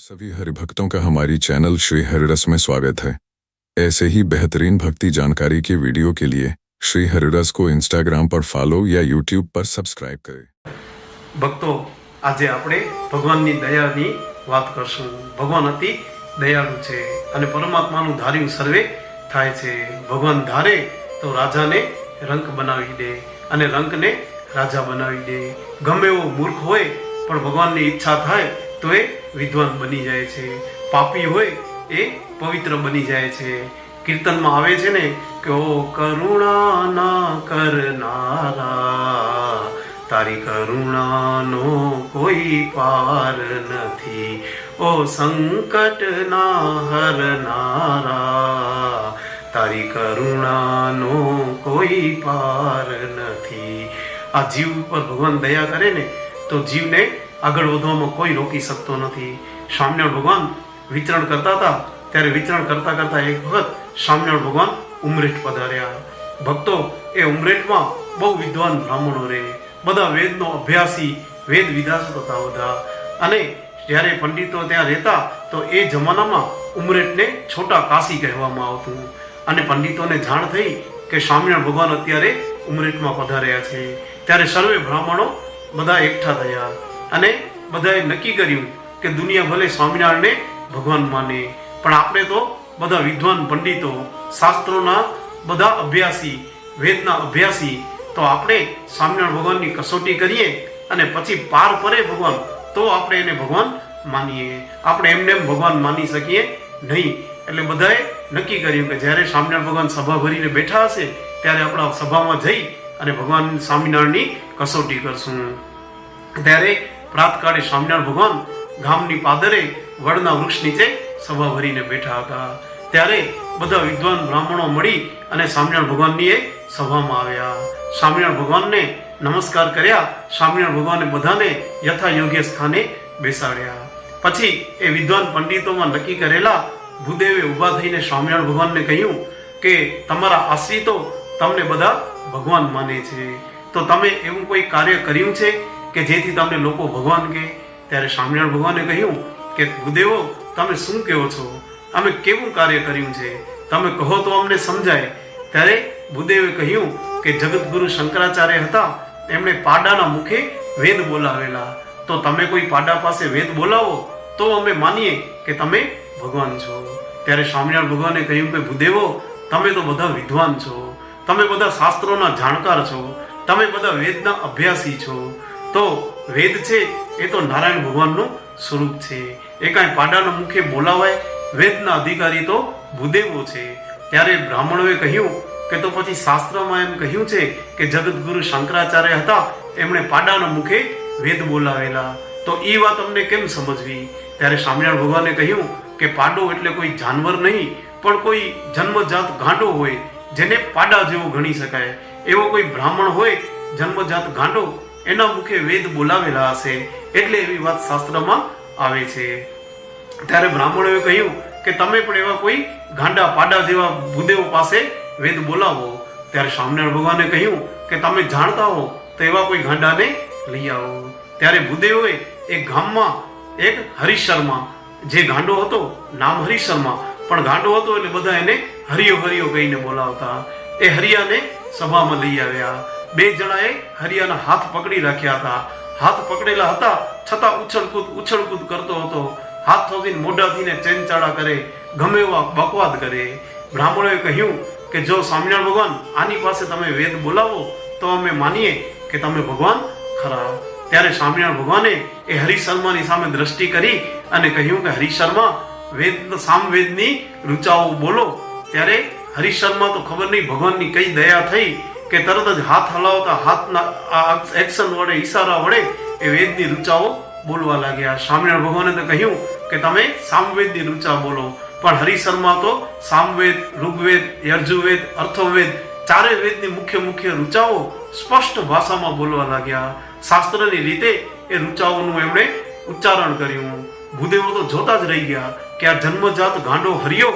सभी हरिभक्तों का हमारी चैनल श्री हरिरस में स्वागत है ऐसे ही बेहतरीन भक्ति जानकारी के वीडियो के लिए श्री हरिरस को इंस्टाग्राम पर फॉलो या यूट्यूब पर सब्सक्राइब करें ભક્તો આજે આપણે ભગવાનની દયાની વાત કરશું ભગવાન અતિ દયાળુ છે અને પરમાત્માનું ધાર્યું સર્વે થાય છે ભગવાન ધારે તો રાજાને રંક બનાવી દે અને રંકને રાજા બનાવી દે ગમે એવો મૂર્ખ હોય પણ ભગવાનની ઈચ્છા થાય તો એ વિદ્વાન બની જાય છે. પાપી હોય એ પવિત્ર બની જાય છે. કીર્તનમાં આવે છે ને કે, ઓ કરુણા ના કરનારા, તારી કરુણાનો કોઈ પાર નથી. ઓ સંકટ ના હરનારા, તારી કરુણાનો કોઈ પાર નથી. આ જીવ ઉપર ભગવાન દયા કરે ને, તો જીવને આગળ વધવામાં કોઈ રોકી શકતો નથી. સ્વામિનારાયણ ભગવાન વિચરણ કરતા હતા. ત્યારે વિચરણ કરતા કરતા એક વખત સ્વામિનારાયણ ભગવાન ઉમરેઠ પધાર્યા. ભક્તો એ ઉમરેઠમાં બહુ વિદ્વાન બ્રાહ્મણો રહે. બધા વેદનો અભ્યાસી વેદ વિદાસ હતા બધા. અને જ્યારે પંડિતો ત્યાં રહેતા, તો એ જમાનામાં ઉમરેઠને છોટા કાશી કહેવામાં આવતું. અને પંડિતોને જાણ થઈ કે સ્વામિનારાયણ ભગવાન અત્યારે ઉમરેઠમાં પધાર્યા છે. ત્યારે સર્વે બ્રાહ્મણો બધા એકઠા થયા. અને બધાએ નક્કી કર્યું કે દુનિયા ભલે સ્વામિનારાયણને ભગવાન માને, પણ આપણે તો બધા વિદ્વાન, પંડિતો, શાસ્ત્રોના બધા અભ્યાસી, વેદના અભ્યાસી, તો આપણે સ્વામિનારાયણ ભગવાનની કસોટી કરીએ અને પછી પાર પડે ભગવાન, તો આપણે એને ભગવાન માનીએ. આપણે એમને એમ ભગવાન માની શકીએ નહીં. એટલે બધાએ નક્કી કર્યું કે જ્યારે સ્વામિનારાયણ ભગવાન સભા ભરીને બેઠા હશે, ત્યારે આપણા સભામાં જઈ અને ભગવાન સ્વામિનારાયણની કસોટી કરશું. ત્યારે પ્રાતકાળે સ્વામિનારાયણ ભગવાન ગામની પાદરે વડના વૃક્ષ નીચે સભા ભરીને બેઠા હતા. ત્યારે બધા વિદ્વાન બ્રાહ્મણો મળી અને સ્વામિનારાયણ ભગવાનની એ સભામાં આવ્યા. સ્વામિનારાયણ ભગવાનને નમસ્કાર કર્યા. સ્વામિનારાયણ ભગવાને બધાને યથા યોગ્ય સ્થાને બેસાડ્યા. પછી એ વિદ્વાન પંડિતોમાં નક્કી કરેલા ભૂદેવે ઊભા થઈને સ્વામિનારાયણ ભગવાનને કહ્યું કે, તમારા આશ્રિતો તમને બધા ભગવાન માને છે. તો તમે એવું કોઈ કાર્ય કર્યું છે કે જેથી તમને લોકો ભગવાન કહે, ત્યારે સ્વામિનારાયણ ભગવાને કહ્યું કે ગુદેવો તમે શું કહો છો? અમે કેવું કાર્ય કર્યું છે? તમે કહો તો અમને સમજાય. ત્યારે ભૂદેવે કહ્યું કે જગતગુરુ શંકરાચાર્ય હતા, એમણે પાડાના મુખે વેદ બોલાવેલા. તો તમે કોઈ પાડા પાસે વેદ બોલાવો, તો અમે માનીએ કે તમે ભગવાન છો. ત્યારે સ્વામિનારાયણ ભગવાને કહ્યું કે ભૂદેવો તમે તો બધા વિદ્વાન છો. તમે બધા શાસ્ત્રોના જાણકાર છો. તમે બધા વેદના અભ્યાસી છો. તો વેદ છે, એ તો નારાયણ ભગવાનનું સ્વરૂપ છે. એ કાંઈ પાડાના મુખે બોલાવાય, વેદના અધિકારી તો ભૂદેવો છે. ત્યારે બ્રાહ્મણોએ કહ્યું કે તો પછી શાસ્ત્રમાં એમ કહ્યું છે કે જગતગુરુ શંકરાચાર્ય હતા, એમણે પાડાના મુખે વેદ બોલાવેલા. તો એ વાત અમને કેમ સમજવી? ત્યારે સ્વામિનારાયણ ભગવાને કહ્યું કે પાડો એટલે કોઈ જાનવર નહીં, પણ કોઈ જન્મજાત ગાંડો હોય, જેને પાડા જેવો ગણી શકાય. એવો કોઈ બ્રાહ્મણ હોય, જન્મજાત ગાંડો એના મુખે વેદ બોલાવેલા હશે એટલે એવી વાત શાસ્ત્રમાં આવે છે. ત્યારે બ્રાહ્મણોએ કહ્યું કે તમે પણ એવા કોઈ ગાંડા પાડા જેવા ભૂદેવો પાસે વેદ બોલાવો. ત્યારે સ્વામિનારાયણ ભગવાને કહ્યું કે તમે જાણતા હો તો એવા કોઈ ગાંડાને લઈ આવો. ત્યારે ભૂદેવોએ એક ગામમાં એક હરીશ શર્મા જે ગાંડો હતો, નામ હરીશ શર્મા પણ ગાંડો હતો એટલે બધા એને હરિયો હરિયો કહીને બોલાવતા. એ હરિયાને સભામાં લઈ આવ્યા. બે જણાએ હરિયાના હાથ પકડી રાખ્યા હતા. હાથ પકડેલા હતા, છતાં ઉછળકૂદ ઉછળકૂદ કરતો હતો. હાથ થોડીને મોઢાથીને ચેનચાળા કરે, ગમે એવા બકવાદ કરે. બ્રાહ્મણોએ કહ્યું કે, જો સ્વામિનારાયણ ભગવાન, આની પાસે તમે વેદ બોલાવો, તો અમે માનીએ કે તમે ભગવાન ખરા. ત્યારે સ્વામિનારાયણ ભગવાને એ હરિશર્માની સામે દ્રષ્ટિ કરી અને કહ્યું કે, હરિશર્મા શર્મા વેદ, સામવેદની રૂચાઓ બોલો. ત્યારે હરિશર્મા તો ખબર નહીં, ભગવાનની કઈ દયા થઈ કે તરત જ હાથ હલાવતા હાથના એક્શન વડે, ઈશારા વડે એ વેદની રૂચાઓ બોલવા લાગ્યા. સ્વામિનારાયણ ભગવાને તો કહ્યું કે તમે સામવેદની રૂચા બોલો. પણ હરિશર્મા શર્મા તો સામવેદ, ઋગ્વેદ યર્જુવેદ અર્થવેદ ચારે વેદની મુખ્ય મુખ્ય રૂચાઓ સ્પષ્ટ ભાષામાં બોલવા લાગ્યા. શાસ્ત્રની રીતે એ રૂચાઓનું એમણે ઉચ્ચારણ કર્યું. ભૂદેવો તો જોતા જ રહી ગયા કે આ જન્મજાત ગાંડો હરિયો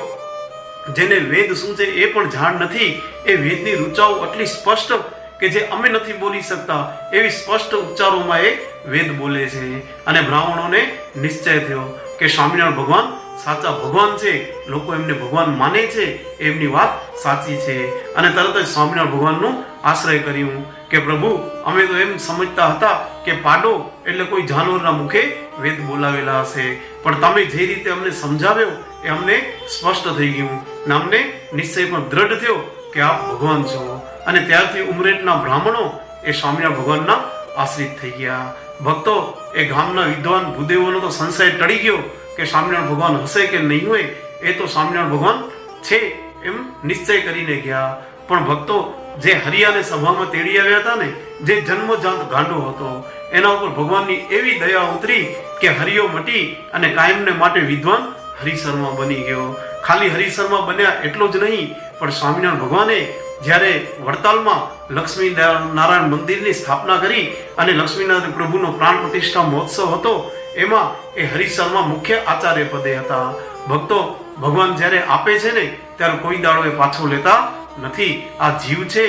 જેને વેદ શું છે એ પણ જાણ નથી. એ વેદની રૂચાઓ આટલી સ્પષ્ટ કે જે અમે નથી બોલી શકતા, એવી સ્પષ્ટ ઉચ્ચારોમાં એ વેદ બોલે છે. અને બ્રાહ્મણોને નિશ્ચય થયો કે સ્વામિનારાયણ ભગવાન સાચા ભગવાન છે, લોકો એમને ભગવાન માને છે, એમની વાત સાચી છે. અને તરત જ સ્વામિનારાયણ ભગવાનનું આશ્રય કર્યું કે પ્રભુ, અમે તો એમ સમજતા હતા કે પાડો એટલે કોઈ જાનવરના મુખે વેદ બોલાવેલા હશે. પણ તમે જે રીતે અમને સમજાવ્યો એ અમને સ્પષ્ટ થઈ ગયું. ને અમને નિશ્ચય પણ દ્રઢ થયો કે આપ ભગવાન છો. અને ત્યારથી ઉમરેટના બ્રાહ્મણો એ સ્વામિનારાયણ ભગવાનના આશ્રિત થઈ ગયા. ભક્તો એ ગામના વિદ્વાન ભૂદેવોનો તો સંશય ટળી ગયો કે સ્વામિનારાયણ ભગવાન હશે કે નહીં હોય, એ તો સ્વામિનારાયણ ભગવાન છે એમ નિશ્ચય કરીને ગયા. પણ ભક્તો જે હરિયાને સભામાં તેડી આવ્યા હતા ને, જે જન્મજાત ગાંડો હતો, એના ઉપર ભગવાનની એવી દયા ઉતરી કે હરિયો મટી અને કાયમને માટે વિદ્વાન હરિશર્મા બની ગયો. ખાલી હરિશર્મા બન્યા એટલો જ નહીં, પણ સ્વામિનારાયણ ભગવાને જ્યારે વડતાલમાં લક્ષ્મી નારાયણ મંદિરની સ્થાપના કરી અને લક્ષ્મીનારાયણ પ્રભુનો પ્રાણ પ્રતિષ્ઠા મહોત્સવ હતો, એમાં એ હરિશર્મા મુખ્ય આચાર્ય પદે હતા. ભક્તો ભગવાન જ્યારે આપે છે ને, ત્યારે કોઈ દાડો એ પાછો લેતા નથી. આ જીવ છે,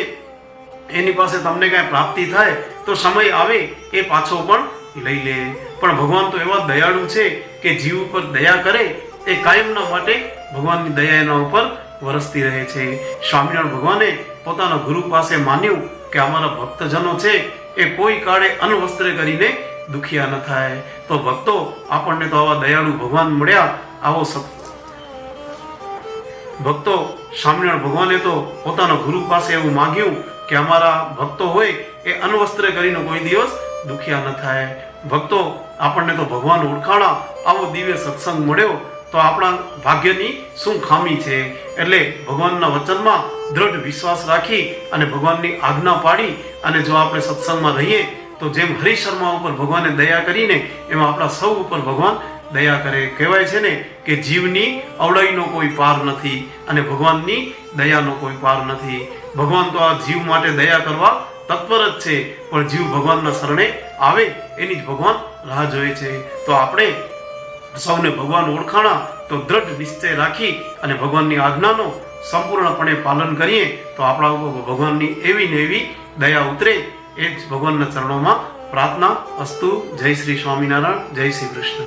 એની પાસે તમને કાંઈ પ્રાપ્તિ થાય તો સમય આવે, એ પાછો પણ લઈ લે. પણ ભગવાન તો એવા દયાળુ છે કે જીવ ઉપર દયા કરે એ કાયમના માટે ભગવાનની દયા એના ઉપર વરસતી રહે છે. સ્વામિનારાયણ ભગવાને પોતાના ગુરુ પાસે માન્યું કે અમારા ભક્તજનો છે એ કોઈ કાળે અન્વસ્ત્ર કરીને દુખિયા ન થાય. તો ભક્તો, આપણને તો આવા દયાળુ ભગવાન મળ્યા, આવો ભક્તો, સ્વામિનારાયણ ભગવાને તો પોતાના ગુરુ પાસે એવું માંગ્યું કે અમારા ભક્તો હોય એ અન્વસ્ત્ર કરીને કોઈ દિવસ દુખિયા ન થાય. ભક્તો, આપણને તો ભગવાન ઓળખાણા આવો દિવ્ય સત્સંગ મળ્યો. તો આપણા ભાગ્યની શું ખામી છે? એટલે ભગવાનના વચનમાં દ્રઢ વિશ્વાસ રાખી અને ભગવાનની આજ્ઞા પાડી અને જો આપણે સત્સંગમાં રહીએ, તો જેમ હરિશર્મા ઉપર ભગવાને દયા કરીને, એમાં આપણા સૌ ઉપર ભગવાન દયા કરે. કહેવાય છે ને કે જીવની અવળાઈનો કોઈ પાર નથી અને ભગવાનની દયાનો કોઈ પાર નથી. ભગવાન તો આ જીવ માટે દયા કરવા તત્પર જ છે, પણ જીવ ભગવાનના શરણે આવે એની જ ભગવાન રાહ જોએ છે. તો આપણે સૌને ભગવાન ઓળખાણા તો દ્રઢ નિશ્ચય રાખી અને ભગવાનની આજ્ઞાનો સંપૂર્ણપણે પાલન કરીએ તો આપણા ઉપર ભગવાનની એવી ને એવી દયા ઉતરે એ જ ભગવાનના ચરણોમાં પ્રાર્થના અસ્તુ જય શ્રી સ્વામિનારાયણ, જય શ્રી કૃષ્ણ.